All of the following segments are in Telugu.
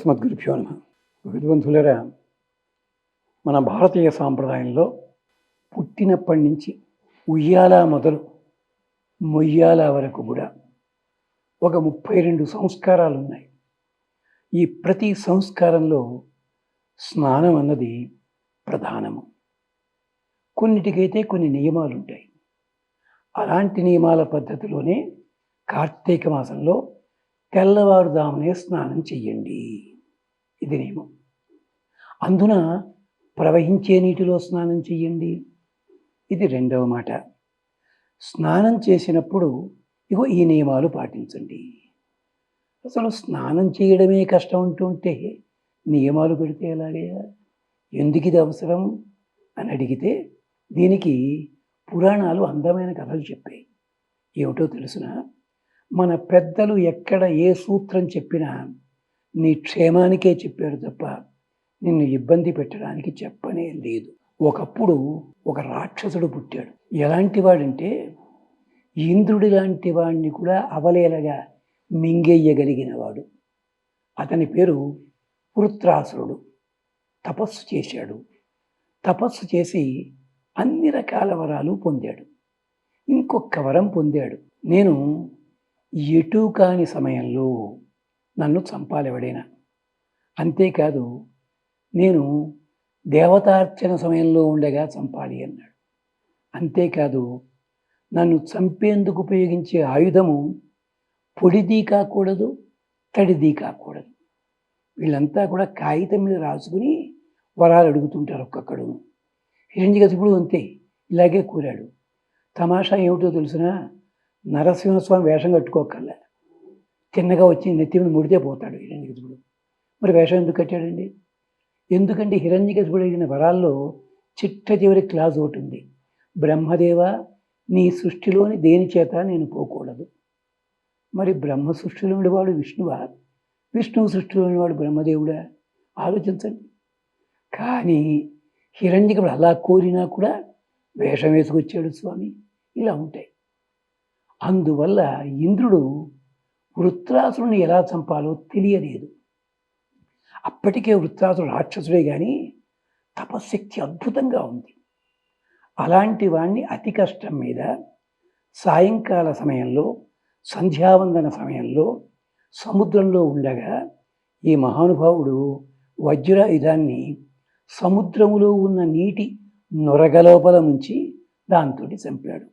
అస్మద్గురుభ్యో నమ. విద్వంతులరా మన భారతీయ సాంప్రదాయంలో పుట్టినప్పటి నుంచి ఉయ్యాల మొదలు మొయ్యాల వరకు కూడా ఒక ముప్పై రెండు సంస్కారాలు ఉన్నాయి. ఈ ప్రతి సంస్కారంలో స్నానం అన్నది ప్రధానము. కొన్నిటికైతే కొన్ని నియమాలు ఉంటాయి. అలాంటి నియమాల పద్ధతిలోనే కార్తీక మాసంలో తెల్లవారుదామునే స్నానం చెయ్యండి. ఇది నియమం అందున ప్రవహించే నీటిలో స్నానం చెయ్యండి. ఇది రెండవ మాట. స్నానం చేసినప్పుడు ఇగో ఈ నియమాలు పాటించండి. అసలు స్నానం చేయడమే కష్టం అంటుంటే నియమాలు పెడితే ఎలాగయ్యా? ఎందుకు ఇది అవసరం? అని అడిగితే దీనికి పురాణాలు అందమైన కథలు చెప్పాయి. ఏమిటో తెలుసిన? మన పెద్దలు ఎక్కడ ఏ సూత్రం చెప్పినా నీ క్షేమానికే చెప్పారు తప్ప నిన్ను ఇబ్బంది పెట్టడానికి చెప్పనే లేదు. ఒకప్పుడు ఒక రాక్షసుడు పుట్టాడు. ఎలాంటి వాడంటే ఇంద్రుడి లాంటి వాడిని కూడా అవలేలగా మింగేయగలిగిన వాడు అతని పేరు వృత్రాసురుడు తపస్సు చేశాడు. తపస్సు చేసి అన్ని రకాల వరాలు పొందాడు. ఇంకొక వరం పొందాడు. నేను ఎటు కాని సమయంలో నన్ను చంపాలెవడైనా. అంతేకాదు నేను దేవతార్చన సమయంలో ఉండగా చంపాలి అన్నాడు. అంతేకాదు నన్ను చంపేందుకు ఉపయోగించే ఆయుధము పొడిది కాకూడదు తడిది కాకూడదు. వీళ్ళంతా కూడా కాగితం మీద రాసుకుని వరాలు అడుగుతుంటారు ఒక్కొక్కడు హిరణ్యగతిపుడు అంతే ఇలాగే కూరాడు. తమాషా ఏమిటో తెలిసిన? నరసింహస్వామి వేషం కట్టుకోకల్లా చిన్నగా వచ్చి నెత్తి మీద ముడితే పోతాడు హిరణ్యగతిపుడు మరి వేషం ఎందుకు కట్టాడండి? ఎందుకంటే హిరణ్యగతిపుడు అడిగిన వరాల్లో చిట్ట చివరి క్లాజ్ ఒకటి ఉంది. బ్రహ్మదేవ నీ సృష్టిలోని దేని చేత నేను పోకూడదు? మరి బ్రహ్మ సృష్టిలోని వాడు విష్ణువా? విష్ణువు సృష్టిలోని వాడు బ్రహ్మదేవుడా? ఆలోచించండి. కానీ హిరణ్యకుడు అలా కోరినా కూడా వేషం వేసుకొచ్చాడు స్వామి. ఇలా ఉంటాయి. అందువల్ల ఇంద్రుడు వృత్రాసురుని ఎలా చంపాలో తెలియలేదు. అప్పటికే వృత్రాసుడు రాక్షసుడే కానీ తపశక్తి అద్భుతంగా ఉంది. అలాంటి వాణ్ణి అతి కష్టం మీద సాయంకాల సమయంలో సంధ్యావందన సమయంలో సముద్రంలో ఉండగా ఈ మహానుభావుడు వజ్రాయుధాన్ని సముద్రములో ఉన్న నీటి నొరగలోపల నుంచి దాంతో చంపాడు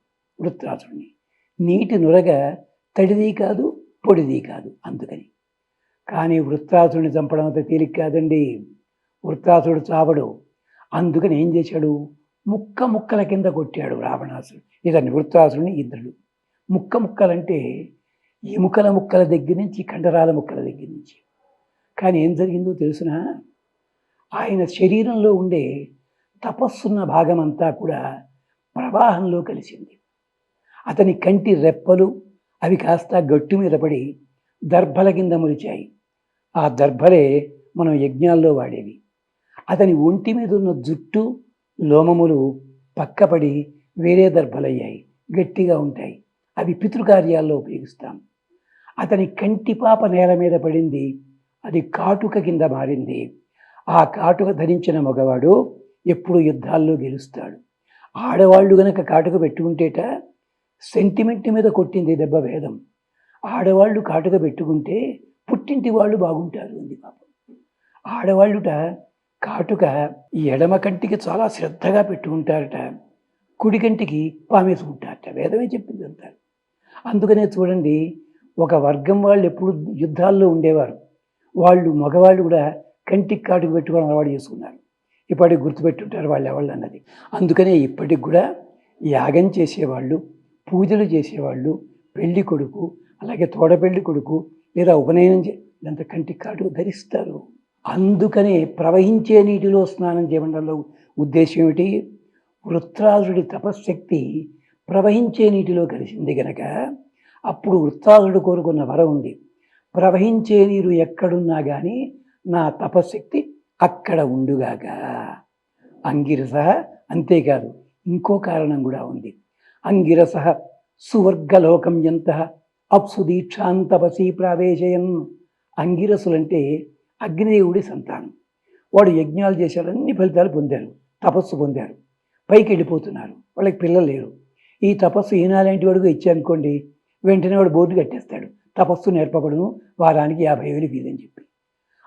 వృత్రాసుడిని. నీటి నొరగ తడిది కాదు పొడిది కాదు అందుకని. కానీ వృత్రాసుడిని చంపడం అంత తేలిక కాదండి. వృత్రాసుడు చావడు. అందుకని ఏం చేశాడు? ముక్క ముక్కల కింద కొట్టాడు రావణాసుడు ఇతన్ని వృత్రాసుడిని ఇంద్రుడు. ముక్క ముక్కలంటే ఎముకల ముక్కల దగ్గర నుంచి కండరాల ముక్కల దగ్గర నుంచి. కానీ ఏం జరిగిందో తెలుసిన? ఆయన శరీరంలో ఉండే తపస్సున్న భాగమంతా కూడా ప్రవాహంలో కలిసింది. అతని కంటి రెప్పలు అవి కాస్త గట్టు మీద పడి దర్భల కింద మురిచాయి. ఆ దర్భలే మనం యజ్ఞాల్లో వాడేవి. అతని ఒంటి మీద ఉన్న జుట్టు లోమములు పక్కపడి వేరే దర్భలయ్యాయి. గట్టిగా ఉంటాయి. అవి పితృకార్యాల్లో ఉపయోగిస్తాం. అతని కంటిపాప నేల మీద పడింది. అది కాటుక కింద మారింది. ఆ కాటుక ధరించిన మగవాడు ఎప్పుడు యుద్ధాల్లో గెలుస్తాడు. ఆడవాళ్ళు గనక కాటుక పెట్టుకుంటేట సెంటిమెంట్ మీద కొట్టింది దెబ్బ భేదం ఆడవాళ్ళు కాటుక పెట్టుకుంటే పుట్టింటి వాళ్ళు బాగుంటారు అంది పాపం. ఆడవాళ్ళుట కాటుక ఎడమ కంటికి చాలా శ్రద్ధగా పెట్టుకుంటారట కుడి కంటికి పామేసుకుంటారట. వేదమే చెప్పింది అంటారు అందుకనే చూడండి ఒక వర్గం వాళ్ళు ఎప్పుడు యుద్ధాల్లో ఉండేవారు. వాళ్ళు మగవాళ్ళు కూడా కంటికి కాటుకు పెట్టుకోవడం అలవాటు చేసుకున్నారు. ఇప్పటికి గుర్తుపెట్టుంటారు వాళ్ళు ఎవళ్ళు అన్నది. అందుకనే ఇప్పటికి కూడా యాగం చేసేవాళ్ళు పూజలు చేసేవాళ్ళు. పెళ్ళి కొడుకు అలాగే తోడపెళ్ళి కొడుకు లేదా ఉపనయనం చే ఇదంతా కంటికి కాటు ధరిస్తారు. అందుకనే ప్రవహించే నీటిలో స్నానం చేయడంలో ఉద్దేశం ఏమిటి? వృత్రాసుడి తపశ్శక్తి ప్రవహించే నీటిలో కలిసింది గనక అప్పుడు వృత్రాసుడు కోరుకున్న వరం ఉంది. ప్రవహించే నీరు ఎక్కడున్నా కానీ నా తపశ్శక్తి అక్కడ ఉండుగాక. అంగిరస అంతేకాదు. ఇంకో కారణం కూడా ఉంది. అంగిరస సువర్గలోకం ఎంత అప్సు దీక్షాంతపసి ప్రావేశయన్. అంగిరసులంటే అగ్నిదేవుడి సంతానం. వాడు యజ్ఞాలు చేశాడు అన్ని ఫలితాలు పొందారు తపస్సు పొందారు పైకి వెళ్ళిపోతున్నారు. వాళ్ళకి పిల్లలు లేరు. ఈ తపస్సు ఈనాలాంటి వాడుగా ఇచ్చానుకోండి వెంటనే వాడు బోర్డు కట్టేస్తాడు తపస్సు నేర్పబడును వారానికి యాభై వేలు ఫీజని చెప్పి.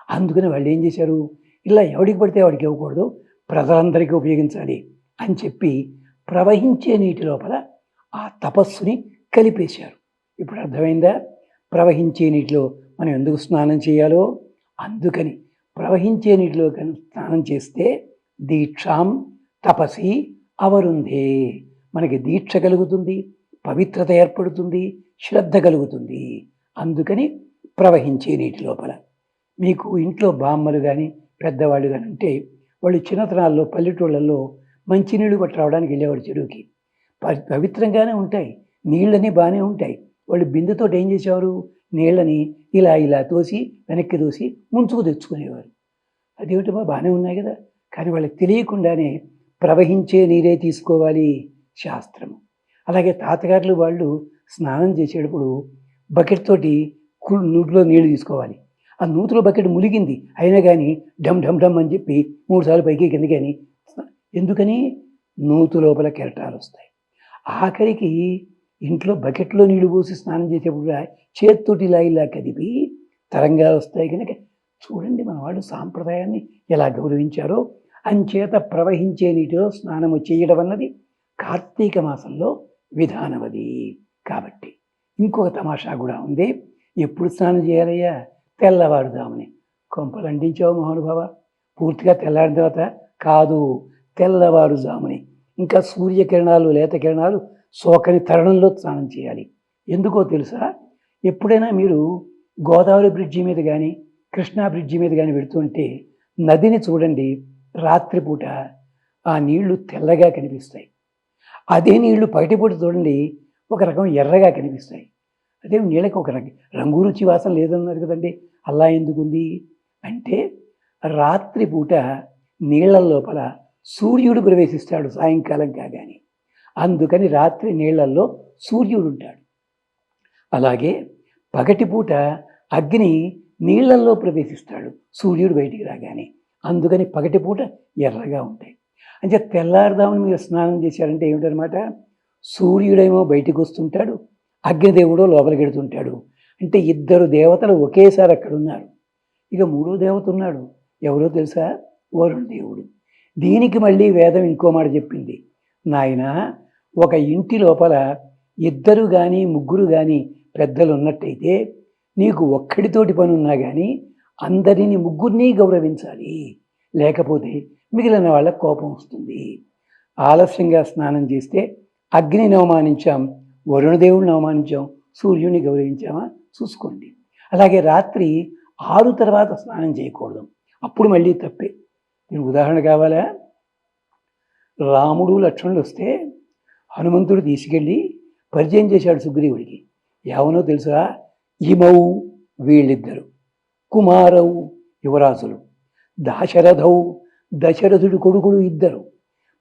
అందుకని వాళ్ళు ఏం చేశారు? ఇలా ఎవడికి పడితే వాడికి ఇవ్వకూడదు ప్రజలందరికీ ఉపయోగించాలి అని చెప్పి ప్రవహించే నీటి లోపల ఆ తపస్సుని కలిపేశారు. ఇప్పుడు అర్థమైందా? ప్రవహించే నీటిలో మనం ఎందుకు స్నానం చేయాలో? అందుకని ప్రవహించే నీటిలో కనుక స్నానం చేస్తే దీక్షాం తపసి అవరుందే మనకి దీక్ష కలుగుతుంది పవిత్రత ఏర్పడుతుంది శ్రద్ధ కలుగుతుంది. అందుకని ప్రవహించే నీటి లోపల. మీకు ఇంట్లో బామ్మలు కానీ పెద్దవాళ్ళు కానీ ఉంటే వాళ్ళు చిన్నతనాల్లో పల్లెటూళ్ళల్లో మంచినీళ్ళు పట్టి రావడానికి వెళ్ళేవాడు చెరువుకి. పవిత్రంగానే ఉంటాయి. నీళ్ళని బాగానే ఉంటాయి. వాళ్ళు బిందెతో ఏం చేసేవారు? నీళ్ళని ఇలా ఇలా తోసి వెనక్కి తోసి ముంచుకు తెచ్చుకునేవారు. అదేమిటి బాగానే ఉన్నాయి కదా? కానీ వాళ్ళకి తెలియకుండానే ప్రవహించే నీరే తీసుకోవాలి శాస్త్రము. అలాగే తాతగారులు వాళ్ళు స్నానం చేసేటప్పుడు బకెట్ తోటి నూటిలో నీళ్ళు తీసుకోవాలి. ఆ నూతులో బకెట్ ములిగింది. అయినా కానీ ఢమ్ ఢమ్ ఢమ్ అని చెప్పి మూడుసార్లు పైకి కింద కానీ ఎందుకని? నూతు లోపల కెరటాలు వస్తాయి. ఆఖరికి ఇంట్లో బకెట్లో నీళ్ళు పోసి స్నానం చేసేప్పుడు చేత్తోటి ఇలా ఇలా కదిపి తరంగాలు వస్తాయి కనుక చూడండి మన వాళ్ళు సాంప్రదాయాన్ని ఎలా గౌరవించారో. అంచేత ప్రవహించే నీటిలో స్నానము చేయడం అన్నది కార్తీక మాసంలో విధానమది. కాబట్టి ఇంకొక తమాషా కూడా ఉంది. ఎప్పుడు స్నానం చేయాలయ్యా? తెల్లవారుదామని కొంపలు అంటించావు మహానుభావ. పూర్తిగా తెల్లారిన తర్వాత కాదు తెల్లవారుజాముని. ఇంకా సూర్యకిరణాలు లేత కిరణాలు సోకని తరణంలో స్నానం చేయాలి. ఎందుకో తెలుసా? ఎప్పుడైనా మీరు గోదావరి బ్రిడ్జి మీద కానీ కృష్ణా బ్రిడ్జి మీద కానీ వెళుతుంటే నదిని చూడండి రాత్రిపూట ఆ నీళ్ళు తెల్లగా కనిపిస్తాయి. అదే నీళ్ళు పగటిపూట చూడండి ఒక రకం ఎర్రగా కనిపిస్తాయి. అదే నీళ్ళకి ఒక రకం రంగు రుచి వాసన లేదన్నారు కదండి అలా ఎందుకుంది? అంటే రాత్రిపూట నీళ్ళ లోపల సూర్యుడు ప్రవేశిస్తాడు సాయంకాలం కాగానే. అందుకని రాత్రి నీళ్ళల్లో సూర్యుడు ఉంటాడు. అలాగే పగటిపూట అగ్ని నీళ్ళల్లో ప్రవేశిస్తాడు సూర్యుడు బయటికి రాగానే. అందుకని పగటిపూట ఎర్రగా ఉంటాయి. అంటే తెల్లారుదామని మీరు స్నానం చేశారంటే ఏమిటనమాట సూర్యుడేమో బయటికి వస్తుంటాడు అగ్నిదేవుడో లోపలికి వెడుతుంటాడు అంటే ఇద్దరు దేవతలు ఒకేసారి అక్కడ ఉన్నారు ఇక మూడో దేవత ఉన్నాడు. ఎవరో తెలుసా? వరుణ దేవుడు. దీనికి మళ్ళీ వేదం ఇంకో మాట చెప్పింది. నాయన ఒక ఇంటి లోపల ఇద్దరు కానీ ముగ్గురు కానీ పెద్దలు ఉన్నట్టయితే నీకు ఒక్కడితోటి పని ఉన్నా కానీ అందరిని ముగ్గురిని గౌరవించాలి. లేకపోతే మిగిలిన వాళ్ళకు కోపం వస్తుంది. ఆలస్యంగా స్నానం చేస్తే అగ్నిని అవమానించాం వరుణదేవుడిని అవమానించాం సూర్యుడిని గౌరవించామా? చూసుకోండి. అలాగే రాత్రి ఆరు తర్వాత స్నానం చేయకూడదు. అప్పుడు మళ్ళీ తప్పే. నేను ఉదాహరణ కావాలా? రాముడు లక్ష్మణుడు వస్తే హనుమంతుడు తీసుకెళ్ళి పరిచయం చేశాడు సుగ్రీవుడికి. ఎవనో తెలుసా? ఇమౌ వీళ్ళిద్దరు. కుమారవు యువరాజులు. దాశరథౌ దశరథుడి కొడుకులు ఇద్దరు.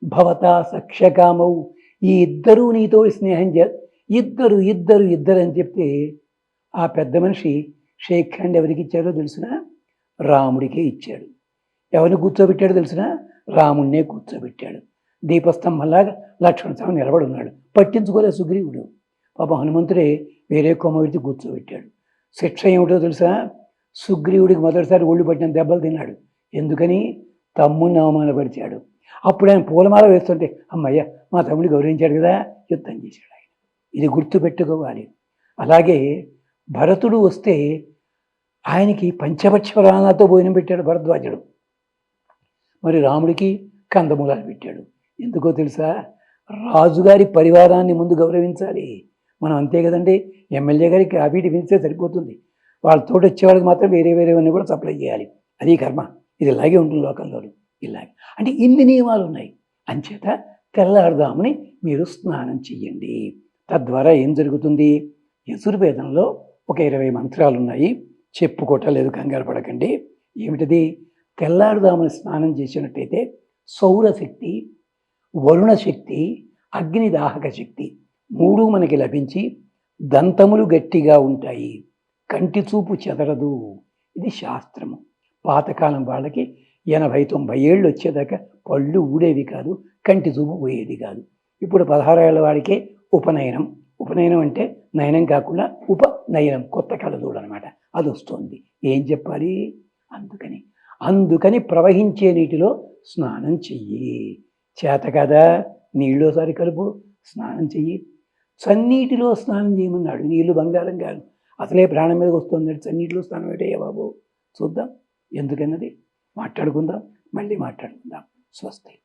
భవతా సక్షకామౌ ఈ ఇద్దరూ నీతో స్నేహం చే ఇద్దరు ఇద్దరు ఇద్దరు అని చెప్తే ఆ పెద్ద మనిషి షేక్ ఎవరికి ఇచ్చాడో తెలిసిన? రాముడికే ఇచ్చాడు. ఎవరిని కూర్చోబెట్టాడు తెలిసిన? రాముణ్ణే కూర్చోబెట్టాడు. దీపస్తంభంలాగా లక్ష్మణ స్వామి నిలబడి ఉన్నాడు పట్టించుకోలే సుగ్రీవుడు. పాప హనుమంతుడే వేరే కొమ్మవిడిచి కూర్చోబెట్టాడు. శిక్ష ఏమిటో తెలుసా? సుగ్రీవుడికి మొదటిసారి ఒళ్ళు పట్టిన దెబ్బలు తిన్నాడు. ఎందుకని? తమ్ముడిని అవమానపరిచాడు అప్పుడు ఆయన పూలమాల వేస్తుంటే అమ్మయ్య మా తమ్ముడు గౌరవించాడు కదా యుద్ధం చేశాడు ఆయన. ఇది గుర్తుపెట్టుకోవాలి. అలాగే భరతుడు వస్తే ఆయనకి పంచపక్ష ప్రాణాలతో భోజనం పెట్టాడు భరద్వాజుడు. మరి రాముడికి కందమూలాలు పెట్టాడు. ఎందుకో తెలుసా? రాజుగారి పరివారాన్ని ముందు గౌరవించాలి. మనం అంతే కదండి? ఎమ్మెల్యే గారికి అవిటి టిఫిన్స్తే సరిపోతుంది. వాళ్ళతో వచ్చేవాళ్ళకి మాత్రం వేరే వేరేవన్నీ కూడా సప్లై చేయాలి. అది కర్మ. ఇది ఇలాగే ఉంటుంది లోకల్లో ఇలాగే. అంటే ఇన్ని నియమాలు ఉన్నాయి. అంచేత తెల్లారుదామని మీరు స్నానం చెయ్యండి. తద్వారా ఏం జరుగుతుంది? యజుర్వేదంలో ఒక ఇరవై మంత్రాలు ఉన్నాయి చెప్పుకోవటలేదు కంగారు పడకండి. ఏమిటిది? తెల్లారుదామని స్నానం చేసినట్టయితే సౌరశక్తి వరుణ శక్తి అగ్నిదాహక శక్తి మూడు మనకి లభించి దంతములు గట్టిగా ఉంటాయి. కంటి చూపు చెదరదు. ఇది శాస్త్రము. పాతకాలం వాళ్ళకి ఎనభై తొంభై ఏళ్ళు వచ్చేదాకా పళ్ళు ఊడేవి కాదు కంటి చూపు పోయేది కాదు. ఇప్పుడు పదహారు ఏళ్ళ వాడికే ఉపనయనం. ఉపనయనం అంటే నయనం కాకుండా ఉపనయనం కొత్త కళ చూడనమాట. అది వస్తుంది ఏం చెప్పాలి? అందుకని అందుకని ప్రవహించే నీటిలో స్నానం చెయ్యి. చేత కదా నీళ్ళోసారి కలుపు స్నానం చెయ్యి. చన్నీటిలో స్నానం చేయమన్నాడు. నీళ్ళు బంగారం కాదు. అసలే ప్రాణం మీదకి వస్తుంది. చన్నీటిలో స్నానం పెట్టేయ బాబు? చూద్దాం. ఎందుకన్నది? మాట్లాడుకుందాం. మళ్ళీ మాట్లాడుకుందాం. స్వస్తి.